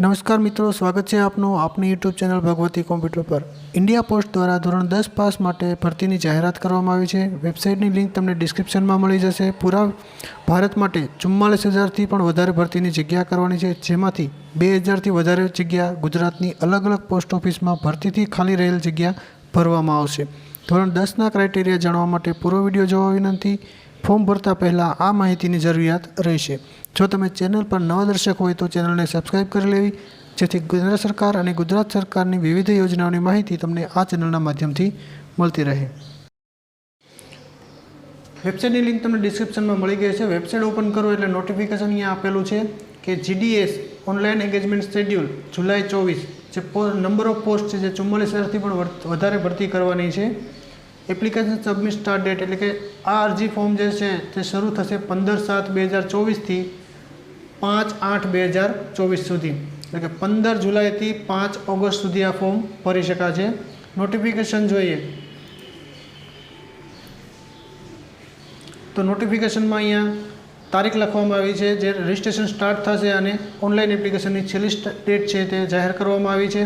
નમસ્કાર મિત્રો, સ્વાગત છે આપનું આપની યુટ્યુબ ચેનલ ભગવતી કોમ્પ્યુટર પર. ઇન્ડિયા પોસ્ટ દ્વારા ધોરણ દસ પાસ માટે ભરતીની જાહેરાત કરવામાં આવી છે. વેબસાઇટની લિંક તમને ડિસ્ક્રિપ્શનમાં મળી જશે. પૂરા ભારત માટે ચુમ્માલીસ હજારથી પણ વધારે ભરતીની જગ્યા કરવાની છે, જેમાંથી બે હજારથી વધારે જગ્યા ગુજરાતની અલગ અલગ પોસ્ટ ઓફિસમાં ભરતીથી ખાલી રહેલ જગ્યા ભરવામાં આવશે. ધોરણ દસના ક્રાઇટેરિયા જાણવા માટે પૂરો વીડિયો જોવા વિનંતી. ફોર્મ ભરતા પહેલાં આ માહિતીની જરૂરિયાત રહેશે. જો તમે ચેનલ પર નવા દર્શક હોય તો ચેનલને સબસ્ક્રાઇબ કરી લેવી, જેથી કેન્દ્ર સરકાર અને ગુજરાત સરકારની વિવિધ યોજનાઓની માહિતી તમને આ ચેનલના માધ્યમથી મળતી રહે. વેબસાઇટની લિંક તમને ડિસ્ક્રિપ્શનમાં મળી ગઈ છે. વેબસાઇટ ઓપન કરો એટલે નોટિફિકેશન અહીંયા આપેલું છે કે જીડીએસ ઓનલાઈન એંગેજમેન્ટ શેડ્યુલ જુલાઈ ચોવીસ જે નંબર ઓફ પોસ્ટ છે જે ચુમ્માલીસ હજારથી પણ વધારે ભરતી કરવાની છે. એપ્લિકેશન સબમિટ સ્ટાર્ટ ડેટ એટલે કે આ અરજી ફોર્મ જે છે તે શરૂ થશે પંદર સાત બે હજાર ચોવીસથી પાંચ આઠ બે હજાર ચોવીસ સુધી. એટલે કે પંદર જુલાઈથી પાંચ ઓગસ્ટ સુધી આ ફોર્મ ભરી શકાશે. નોટિફિકેશન જોઈએ. તો નોટિફિકેશનમાં અહીંયા તારીખ લખવામાં આવી છે, જે રજિસ્ટ્રેશન સ્ટાર્ટ થશે અને ઓનલાઈન એપ્લિકેશનની છેલ્લી ડેટ છે તે જાહેર કરવામાં આવી છે.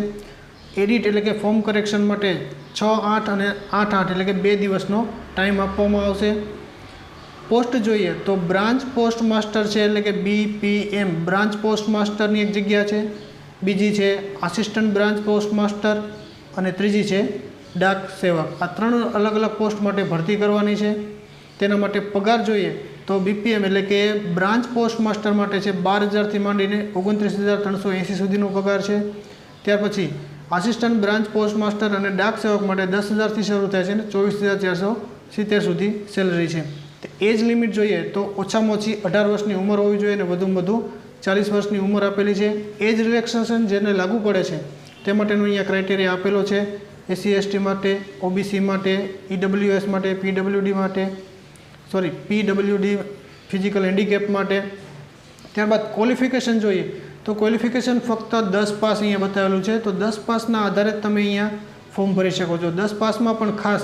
એડિટ એટલે કે ફોર્મ કરેક્શન માટે છ, આઠ અને આઠ આઠ એટલે કે બે દિવસનો ટાઈમ આપવામાં આવશે. પોસ્ટ જોઈએ તો બ્રાન્ચ પોસ્ટ માસ્ટર છે એટલે કે બી પી એમ બ્રાન્ચ પોસ્ટ માસ્ટરની એક જગ્યા છે. બીજી છે આસિસ્ટન્ટ બ્રાન્ચ પોસ્ટ માસ્ટર અને ત્રીજી છે ડાક સેવક. આ ત્રણ અલગ અલગ પોસ્ટ માટે ભરતી કરવાની છે. તેના માટે પગાર જોઈએ તો બીપીએમ એટલે કે બ્રાન્ચ પોસ્ટ માસ્ટર માટે છે બાર હજારથી માંડીને ઓગણત્રીસ હજાર ત્રણસો એંસી સુધીનો પગાર છે. ત્યાર પછી આસિસ્ટન્ટ બ્રાન્ચ પોસ્ટ માસ્ટર અને ડાક સેવક માટે દસ હજારથી શરૂ થાય છે અને ચોવીસ હજાર ચારસો સિત્તેર સુધી સેલરી છે. તો એજ લિમિટ જોઈએ તો ઓછામાં ઓછી અઢાર વર્ષની ઉંમર હોવી જોઈએ અને વધુમાં વધુ ચાલીસ વર્ષની ઉંમર આપેલી છે. એજ રિલેક્સેશન જેને લાગુ પડે છે તે માટેનો અહીંયા ક્રાઇટેરિયા આપેલો છે. એસસી, એસટી માટે, ઓબીસી માટે, ઈડબ્લ્યુએસ માટે, પીડબ્લ્યુડી માટે, સોરી, પીડબ્લ્યુડી ફિઝિકલ હેન્ડીકેપ માટે. ત્યારબાદ ક્વોલિફિકેશન જોઈએ તો ક્વોલિફિકેશન ફક્ત દસ પાસ અહીંયા બતાવેલું છે. તો દસ પાસના આધારે તમે અહીંયા ફોર્મ ભરી શકો છો. દસ પાસમાં પણ ખાસ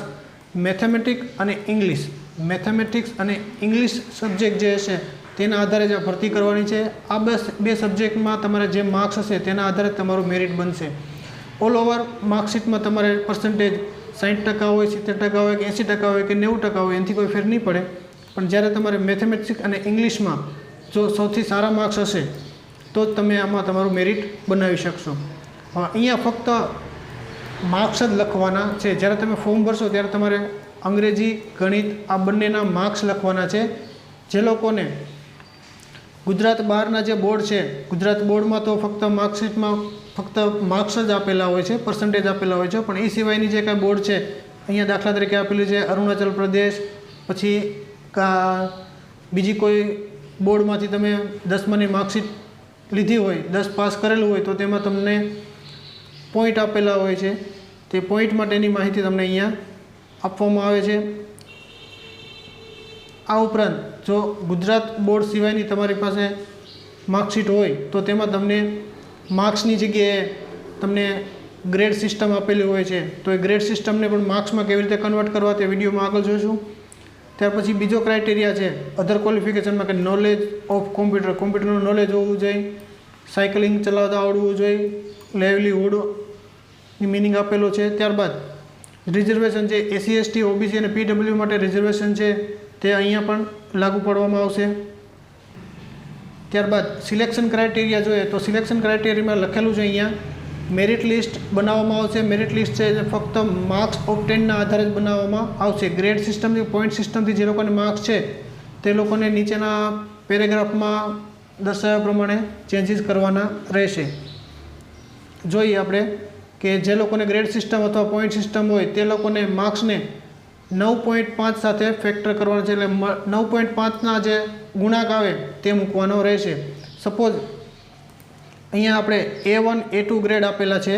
મેથેમેટિક અને ઇંગ્લિશ મેથેમેટિક્સ અને ઇંગ્લિશ સબ્જેક્ટ જે હશે, તેના આધારે જ આ ભરતી કરવાની છે. આ બસ બે સબ્જેક્ટમાં તમારે જે માર્ક્સ હશે, તેના આધારે તમારું મેરિટ બનશે. ઓલ ઓવર માર્કશીટમાં તમારે પર્સન્ટેજ સાઠ ટકા હોય, સિત્તેર ટકા હોય કે એંસી ટકા હોય કે નેવું ટકા હોય, એનાથી કોઈ ફેર નહીં પડે. પણ જ્યારે તમારે મેથેમેટિક્સ અને ઇંગ્લિશમાં જો સૌથી સારા માર્ક્સ હશે તો જ તમે આમાં તમારું મેરિટ બનાવી શકશો. અહીંયા ફક્ત માર્ક્સ જ લખવાના છે. જ્યારે તમે ફોર્મ ભરશો ત્યારે તમારે અંગ્રેજી, ગણિત આ બંનેના માર્ક્સ લખવાના છે. જે લોકોને ગુજરાત બહારના જે બોર્ડ છે, ગુજરાત બોર્ડમાં તો ફક્ત માર્કશીટમાં ફક્ત માર્ક્સ જ આપેલા હોય છે પર્સન્ટેજ આપેલા હોય છે. પણ એ સિવાયની જે કાંઈ બોર્ડ છે, અહીંયા દાખલા તરીકે આપેલું છે અરુણાચલ પ્રદેશ, પછી બીજી કોઈ બોર્ડમાંથી તમે દસમાની માર્કશીટ લીધી હોય, દસ પાસ કરેલું હોય તો તેમાં તમને પોઈન્ટ આપેલા હોય છે. તે પોઈન્ટ માટેની માહિતી તમને અહીંયા આપવામાં આવે છે. આ ઉપરાંત, જો ગુજરાત બોર્ડ સિવાયની તમારી પાસે માર્કશીટ હોય, તો તેમાં તમને માર્ક્સની જગ્યાએ તમને ગ્રેડ સિસ્ટમ આપેલી હોય છે. તો એ ગ્રેડ સિસ્ટમને પણ માર્ક્સમાં કેવી રીતે કન્વર્ટ કરવા તે વિડીયોમાં આગળ જોઈશું. ત્યાર પછી બીજો ક્રાઇટેરિયા છે અધર ક્વોલિફિકેશનમાં કે નોલેજ ઓફ કોમ્પ્યુટર કોમ્પ્યુટરનું નોલેજ હોવું જોઈએ સાયકલિંગ ચલાવતા આવડવું જોઈએ લેવલીહુડની મિનિંગ આપેલો છે. ત્યારબાદ રિઝર્વેશન છે એસસી એસટી ઓબીસી અને પીડબ્લ્યુ માટે રિઝર્વેશન છે, તે અહીંયા પણ લાગુ પાડવામાં આવશે. ત્યારબાદ સિલેક્શન ક્રાઇટેરિયા જોઈએ, તો સિલેક્શન ક્રાઇટેરિયામાં લખેલું છે અહીંયા મેરિટ લિસ્ટ બનાવવામાં આવશે. મેરિટ લિસ્ટ છે જે ફક્ત માર્ક્સ ઓપ્ટેનના આધારે જ બનાવવામાં આવશે. ગ્રેડ સિસ્ટમથી પોઈન્ટ સિસ્ટમથી જે લોકોને માર્ક્સ છે, તે લોકોને નીચેના પેરેગ્રાફમાં દર્શાવ્યા પ્રમાણે ચેન્જીસ કરવાના રહેશે. જોઈએ આપણે કે જે લોકોને ગ્રેડ સિસ્ટમ અથવા પોઈન્ટ સિસ્ટમ હોય, તે લોકોને માર્ક્સને નવ પોઈન્ટ પાંચ સાથે ફેક્ટર કરવાનો છે. એટલે નવ પોઈન્ટ પાંચના જે ગુણાંક આવે, તે મૂકવાનો રહેશે. સપોઝ અહીંયા આપણે A one A two grade આપેલા છે.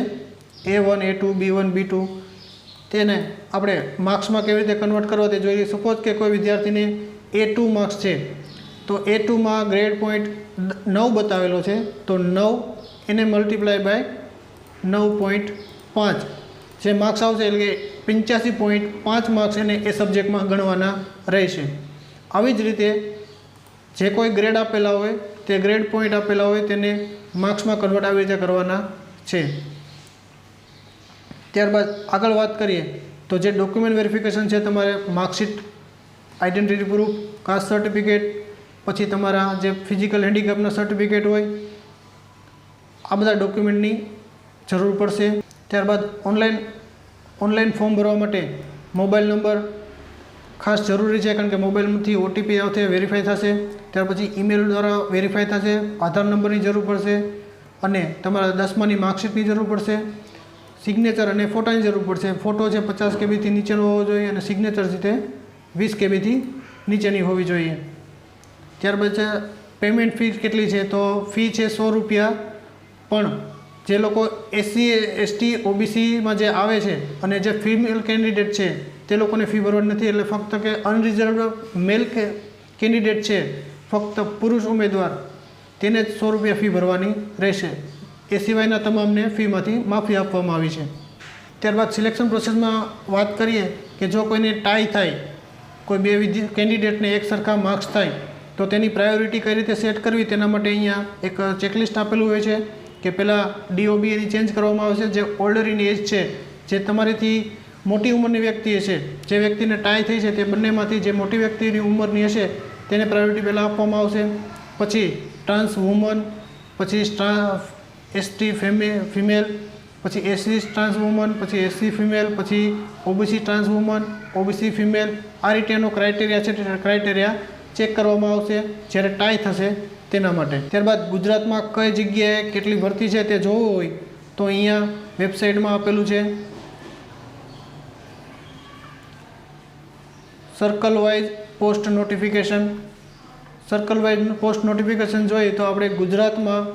A one A two B one B two તેને આપણે માર્ક્સમાં કેવી રીતે કન્વર્ટ કરવા તે જોઈએ. સપોઝ કે કોઈ વિદ્યાર્થીને એ ટુ માર્ક્સ છે, તો એ ટુમાં ગ્રેડ પોઈન્ટ નવ બતાવેલો છે, તો નવ એને મલ્ટીપ્લાય બાય નવ પોઈન્ટ પાંચ. જે માર્ક્સ આવશે એટલે કે પંચ્યાસી પોઈન્ટ પાંચ માર્ક્સ એને એ સબ્જેક્ટમાં ગણવાના રહેશે. આવી જ રીતે જે કોઈ ગ્રેડ આપેલા હોય તે ગ્રેડ પોઈન્ટ આપેલા હોય તેને માર્ક્સમાં કન્વર્ટ આવી રીતે કરવાના છે. ત્યારબાદ આગળ વાત કરીએ તો જે ડોક્યુમેન્ટ વેરિફિકેશન છે તમારે marksheet identity proof caste certificate પછી તમારા જે ફિઝિકલ હેન્ડીકેપના સર્ટિફિકેટ હોય, આ બધા ડોક્યુમેન્ટની જરૂર પડશે. ત્યારબાદ ઓનલાઈન ઓનલાઈન ફોર્મ ભરવા માટે મોબાઈલ નંબર ખાસ જરૂરી છે કારણ કે મોબાઈલમાંથી ઓટીપી આવશે વેરીફાઈ થશે, ત્યાર પછી ઈમેલ દ્વારા વેરીફાઈ થશે, આધાર નંબરની જરૂર પડશે અને તમારા દસમાની માર્કશીટની જરૂર પડશે સિગ્નેચર અને ફોટાની જરૂર પડશે. ફોટો છે પચાસ કેબીથી નીચેનો હોવો જોઈએ અને સિગ્નેચર છે તે વીસ કેબીથી નીચેની હોવી જોઈએ. ત્યારબાદ પેમેન્ટ ફી કેટલી છે? તો ફી છે સો રૂપિયા. પણ જે લોકો એસસી એસટી ઓબીસીમાં જે આવે છે અને જે ફિમેલ કેન્ડિડેટ છે તે લોકોને ફી ભરવાની નથી, એટલે ફક્ત કે અનરિઝર્વ મેલ કે કેન્ડિડેટ છે, ફક્ત પુરુષ ઉમેદવાર, તેને જ સો રૂપિયા ફી ભરવાની રહેશે. એ સિવાયના તમામને ફીમાંથી માફી આપવામાં આવી છે. ત્યારબાદ સિલેક્શન પ્રોસેસમાં વાત કરીએ કે જો કોઈને ટાઈ થાય, કોઈ બે વિદ્ય કેન્ડિડેટને એક સરખા માર્ક્સ થાય, તો તેની પ્રાયોરિટી કઈ રીતે સેટ કરવી તેના માટે અહીંયા એક ચેકલિસ્ટ આપેલું હોય છે કે પહેલાં ડીઓબી એની ચેન્જ કરવામાં આવશે, જે ઓલ્ડર ઇન એજ છે, જે તમારીથી મોટી ઉંમરની વ્યક્તિ હશે. જે વ્યક્તિને ટાઈ થઈ છે તે બંનેમાંથી જે મોટી વ્યક્તિની ઉંમરની હશે તેને પ્રાયોરિટી પહેલાં આપવામાં આવશે. પછી ટ્રાન્સ વુમન પછી એસટી ફેમે ફિમેલ પછી એસસી ટ્રાન્સ વુમન પછી એસસી ફિમેલ પછી OBC trans woman OBC female આ રીતેનો ક્રાઇટેરિયા છે ક્રાઇટેરિયા ચેક કરવામાં આવશે. જ્યારે ટાઈ થશે તેના માટે. ત્યારબાદ ગુજરાતમાં કઈ જગ્યાએ કેટલી ભરતી છે તે જોવું હોય તો અહીંયા વેબસાઇટમાં આપેલું છે. Circle wise post notification circle wise post notification જોઈએ તો આપણે ગુજરાતમાં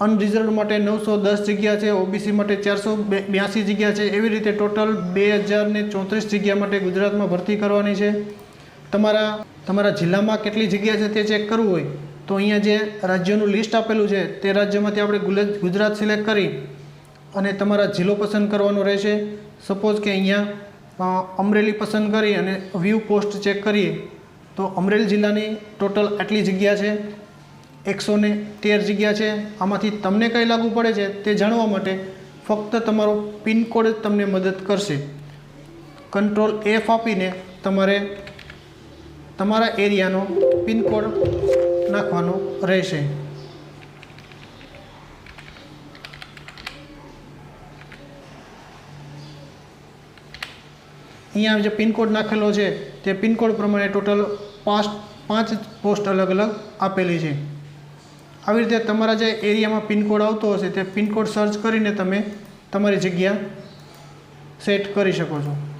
અનરિઝર્વ માટે નવસો દસ જગ્યા છે ઓબીસી માટે ચારસો બ્યાસી જગ્યા છે. એવી રીતે ટોટલ બે હજાર ને ચોત્રીસ જગ્યા માટે ગુજરાતમાં ભરતી કરવાની છે. તમારા તમારા જિલ્લામાં કેટલી જગ્યા છે તે ચેક કરવું હોય તો અહીંયા જે રાજ્યોનું લિસ્ટ આપેલું છે તે રાજ્યમાંથી આપણે ગુજરાત સિલેક્ટ કરી અને તમારા જિલ્લો પસંદ કરવાનો રહેશે. સપોઝ કે અહીંયા અમરેલી પસંદ કરી અને વ્યૂ પોસ્ટ ચેક કરીએ, તો અમરેલી જિલ્લાની ટોટલ આટલી જગ્યા છે? એકસો ને તેર જગ્યા છે. આમાંથી તમને કઈ લાગુ પડે છે તે જાણવા માટે ફક્ત તમારો પિનકોડ જ તમને મદદ કરશે. કંટ્રોલ એફ આપીને તમારે તમારા એરિયાનો પિનકોડ નાખવાનો રહેશે. અહીંયા જે પિનકોડ નાખેલો છે, તે પિનકોડ પ્રમાણે ટોટલ પાંચ પાંચ પોસ્ટ અલગ અલગ આપેલી છે. આવી રીતે તમારા જે એરિયામાં પિનકોડ આવતો હશે, તે પિનકોડ સર્ચ કરીને તમે તમારી જગ્યા સેટ કરી શકો છો.